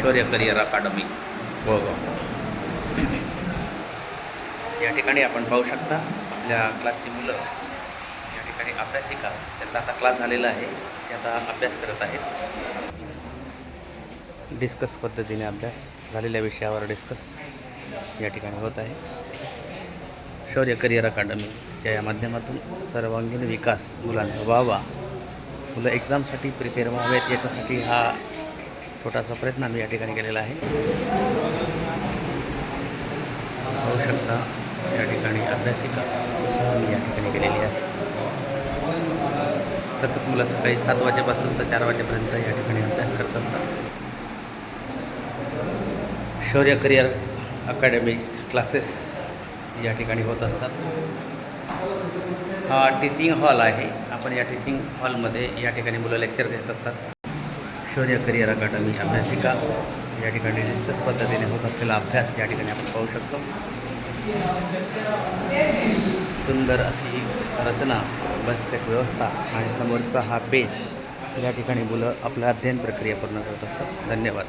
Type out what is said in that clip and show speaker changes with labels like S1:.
S1: शौर्य करिअर अकादमी. गोगाव या ठिकाणी आपण पाहू शकता आपल्या क्लासची मुलं या ठिकाणी अभ्यासिका त्यांचा आता क्लास झालेला आहे ते आता अभ्यास करत आहेत. डिस्कस पद्धतीने अभ्यास झालेल्या विषयावर डिस्कस या ठिकाणी होत आहे. शौर्य करिअर अकादमीच्या या माध्यमातून सर्वांगीण विकास मुलांचा व्हावा. मुलं एक्झामसाठी प्रिपेअर व्हावेत याच्यासाठी हा छोटासा प्रयत्न आम्ही या ठिकाणी केलेला आहे. पाहू शकता या ठिकाणी अभ्यासिका आम्ही या ठिकाणी केलेली आहे. सतत मुलं सकाळी सात वाजेपासून तर चार वाजेपर्यंत या ठिकाणी अभ्यास करत असतात. शौर्य करिअर अकॅडमी क्लासेस या ठिकाणी होत असतात. हा टीचिंग हॉल आहे. आपण या टीचिंग हॉलमध्ये या ठिकाणी मुलं लेक्चर घेत असतात. शौर्य करिअर अकॅडमी अभ्यासिका. या ठिकाणी डिस्कस पद्धतीने होत असलेला अभ्यास या ठिकाणी आपण पाहू शकतो. सुंदर अशी रचना बसतेक व्यवस्था आणि समोरचा हा बेस या ठिकाणी मुलं आपलं अध्ययन प्रक्रिया पूर्ण करत असतात. धन्यवाद.